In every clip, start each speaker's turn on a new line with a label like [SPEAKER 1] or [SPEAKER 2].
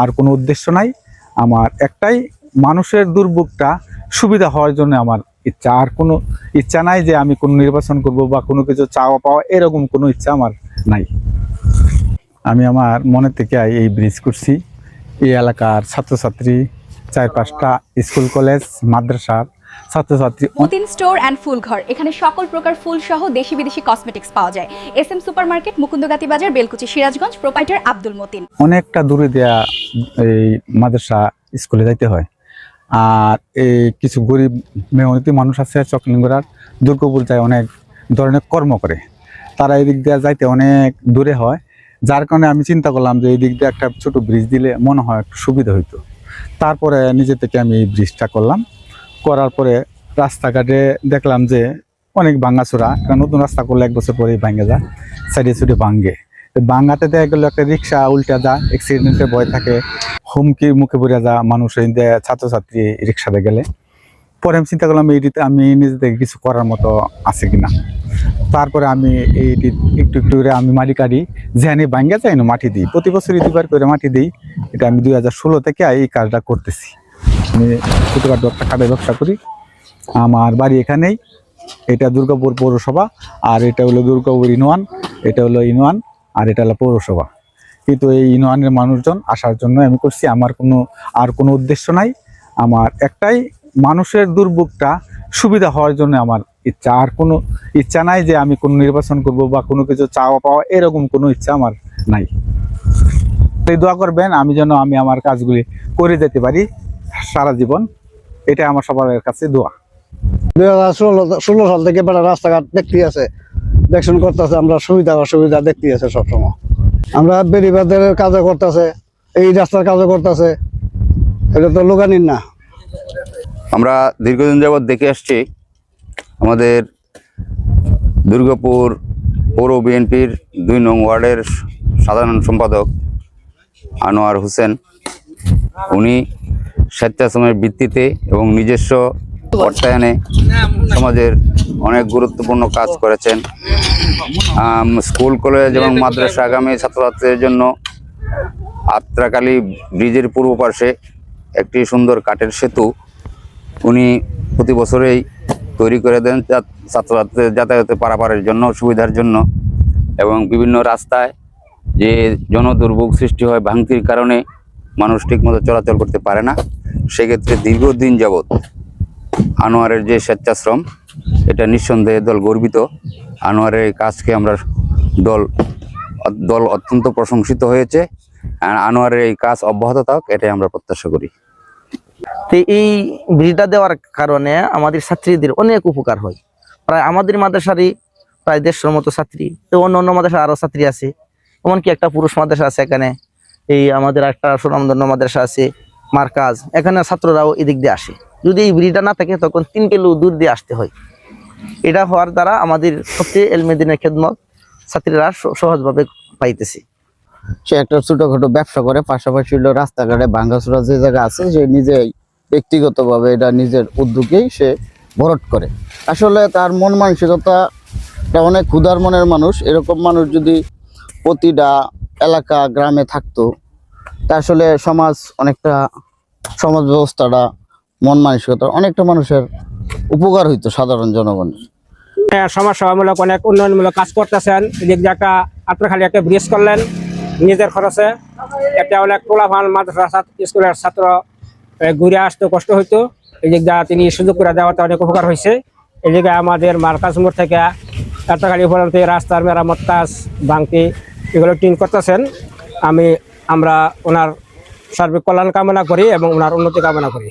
[SPEAKER 1] আর কোনো উদ্দেশ্য নাই। আমার একটাই, মানুষের দুর্ভোগটা সুবিধা হওয়ার জন্য আমার ইচ্ছা। আর কোনো ইচ্ছা নাই যে আমি কোনো নির্বাচন করব বা কোনো কিছু চাওয়া পাওয়া, এরকম কোনো ইচ্ছা আমার নাই। আমি আমার মনে থেকে এই ব্রিজ করছি। এই এলাকার ছাত্রছাত্রী চার পাঁচটা স্কুল, কলেজ, মাদ্রাসার ছাত্রছাত্রী
[SPEAKER 2] মতিন স্টোর অ্যান্ড ফুল ঘর। এখানে সকল প্রকার ফুল সহ দেশি বিদেশি কসমেটিক্স পাওয়া যায়। S M super market Mukundagati Bazar Belkuchi Sirajganj proprietor Abdul Motin.
[SPEAKER 1] অনেকটা দূরে দেয়া এই মাদ্রাসা স্কুলে যাইতে হয়। আর এই কিছু গরিব মেহনতি মানুষ আছে চকলিঙ্গরার। দুর্গাপুর যায় অনেক ধরনের কর্ম করে। তারা এই দিক দিয়ে যাইতে অনেক দূরে হয়। যার কারণে আমি চিন্তা করলাম যে এই দিক দিয়ে একটা ছোট ব্রিজ দিলে মনে হয় একটু সুবিধা হইতো। তারপরে নিজে থেকে আমি এই ব্রিজটা করলাম। করার পরে রাস্তাঘাটে দেখলাম যে অনেক ভাঙ্গাচোরা একটা নতুন রাস্তা করলে এক বছর পরেই ভাঙ্গে যায়, সাইডে সুইডে ভাঙ্গে বাঙ্গাতে দেখা গেলো একটা রিক্সা উল্টা যা অ্যাক্সিডেন্টের ভয় থাকে, হুমকির মুখে পড়ে যা মানুষ যে ছাত্রছাত্রী রিক্সাতে গেলে। পরে আমি চিন্তা করলাম, এইটিতে আমি নিজে থেকে কিছু করার মতো আছে কিনা? তারপরে আমি এইটি একটু একটু করে আমি মাটি কাটি যে আমি ভাঙ্গা যাই না, মাটি দিই। প্রতি বছরই দুবার করে মাটি দিই। এটা আমি দুই হাজার ষোলো থেকে এই কাজটা করতেছি। আমি ছোটোখাটো একটা কাঠের ব্যবসা করি। আমার বাড়ি এখানেই। এটা দুর্গাপুর পৌরসভা, আর এটা হলো দুর্গাপুর ইনওয়ান এটা হলো ইনওয়ান আর এটা হলো পৌরসভা। কিন্তু এই ইউনিয়নের মানুষজন আসার জন্য আমি করছি, আমার কোনো, আর কোনো উদ্দেশ্য নাই। আমার একটাই, মানুষের দুর্ভোগটা সুবিধা হওয়ার জন্য আমার ইচ্ছা। আর কোনো ইচ্ছা নাই যে আমি কোনো নির্বাচন করব বা কোনো কিছু চাওয়া পাওয়া, এরকম কোনো ইচ্ছা আমার নাই। দোয়া করবেন, আমি যেন আমি আমার কাজগুলি করে যেতে পারি। সারা জীবন। এটা আমার সবার কাছে দোয়া।
[SPEAKER 3] দুই হাজার ষোলো ষোলো সাল থেকে বেড়া রাস্তাঘাট দেখতে আছে। দেখশন করতেছে আমরা সুবিধা অসুবিধা দেখতে আছে সবসময়। আমরা বেরিবাদের কাজও করতেছে এই রাস্তার কাজও করতেছে। এটা তো লোকানির না।
[SPEAKER 4] আমরা দীর্ঘদিন যাবৎ দেখে আসছি আমাদের দুর্গাপুর পৌর বিএনপির দুই নং ওয়ার্ডের সাধারণ সম্পাদক আনোয়ার হোসেন। উনি স্বেচ্ছাশ্রমের ভিত্তিতে এবং নিজস্ব অর্থায়নে সমাজের অনেক গুরুত্বপূর্ণ কাজ করেছেন। স্কুল, কলেজ এবং মাদ্রাসা আগামী ছাত্রছাত্রীদের জন্য আত্রাকালী ব্রিজের পূর্ব পাশে একটি সুন্দর কাঠের সেতু উনি প্রতি বছরেই তৈরি করে দেন ছাত্রছাত্রীদের যাতায়াতে পারাপারের জন্য, সুবিধার জন্য এবং বিভিন্ন রাস্তায় যে জনদুর্ভোগ সৃষ্টি হয়, ভাঙতির কারণে মানুষ ঠিকমতো চলাচল করতে পারে না। সেক্ষেত্রে দীর্ঘদিন যাবৎ আনোয়ারের যে স্বেচ্ছাশ্রম, এটা নিঃসন্দেহে দল গর্বিত। আনোয়ারের এই কাজকে আমরা দল দল অত্যন্ত প্রশংসিত হয়েছে। আনোয়ারের এই কাজ অব্যাহত থাক, এটাই আমরা প্রত্যাশা করি।
[SPEAKER 5] তো এই ব্রিজটা দেওয়ার কারণে আমাদের ছাত্রীদের অনেক উপকার হয়। প্রায় আমাদের মাদ্রাসারই প্রায় দেড়শোর মতো ছাত্রী, তো অন্য অন্য মাদ্রাসা আরও ছাত্রী আছে। এমনকি একটা পুরুষ মাদ্রাসা আছে এখানে, এই আমাদের একটা সুনামধন্য মাদ্রাসা আছে। মার্কাজ, এখানে ছাত্ররাও এদিক দিয়ে আসে। যদি এই ব্রিজটা না থাকে, তখন তিন কিলো দূর দিয়ে আসতে হয়। এটা হওয়ার দ্বারা আমাদের সবচেয়ে এলমেদিনের খেদমত ছাত্রীরা সহজভাবে পাইতেছে।
[SPEAKER 6] সে একটা ছোটখাটো ব্যবসা করে, পাশাপাশি হলো রাস্তাঘাটে ভাঙ্গাচোরা যে জায়গা আছে, সে নিজেই ব্যক্তিগতভাবে এটা নিজের উদ্যোগেই সে ভরট করে। আসলে তার মন মানসিকতা অনেক ক্ষুধার মনের মানুষ। এরকম মানুষ যদি প্রতিটা এলাকা, গ্রামে থাকতো তা আসলে সমাজ অনেকটা সমাজ ব্যবস্থাটা মন মানসিকতা অনেকটা মানুষের উপকার হইতো সাধারণ জনগণের।
[SPEAKER 7] হ্যাঁ, সমাজসেবামূলক অনেক উন্নয়নমূলক কাজ করতেছেন। একটা আপনার খালি একটা ব্রিজ করলেন নিজের খরচে। এটা অনেক পোলাভান মাদ্রাসা স্কুলের ছাত্র ঘুরে আসতে কষ্ট হইতো। এদিক দিয়ে তিনি সুযোগ করে দেওয়াতে অনেক উপকার হয়েছে এই এদিকে আমাদের মার্কাজ মোড় থেকে এতখালি পর্যন্ত রাস্তার মেরামত কাজ ভাঙতি এগুলো টিন করতেছেন। আমি আমরা ওনার সার্বিক কল্যাণ কামনা করি এবং ওনার উন্নতি কামনা করি।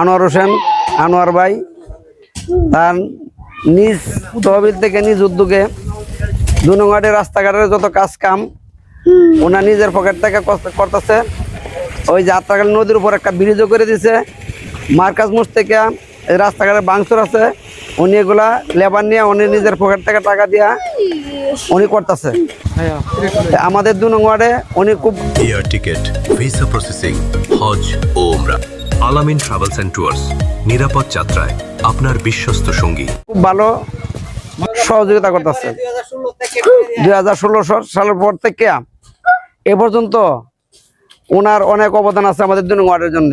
[SPEAKER 3] আনোয়ার হোসেন, আনোয়ার ভাই, তার নিজ তহবিল থেকে নিজ উদ্যোগে দুনঘাটের রাস্তাঘাটের যত কাজ কাম, ওনার নিজের পকেট থেকে করতেছে। ওই যাত্রাকালী নদীর উপর একটা ব্রিজও করে দিছে। মার্কাজ মুস থেকে এই রাস্তাঘাটে বাংসুর আছে। উনি এগুলা লেবার নিয়ে উনি নিজের পকেট থেকে টাকা দিয়া উনি করতেছে আমাদের দু নং ওয়ার্ডে উনি খুব
[SPEAKER 8] air ticket visa processing Hajj ও ওমরা আলামিন ট্রাভেলস এন্ড ট্যুরস নিরাপদ যাত্রায় আপনার বিশ্বস্ত সঙ্গী।
[SPEAKER 3] খুব ভালো সহযোগিতা করতেছে। দুই হাজার ষোলো সালের পর থেকে এ পর্যন্ত ওনার অনেক অবদান আছে আমাদের দুই নং ওয়ার্ডের জন্য।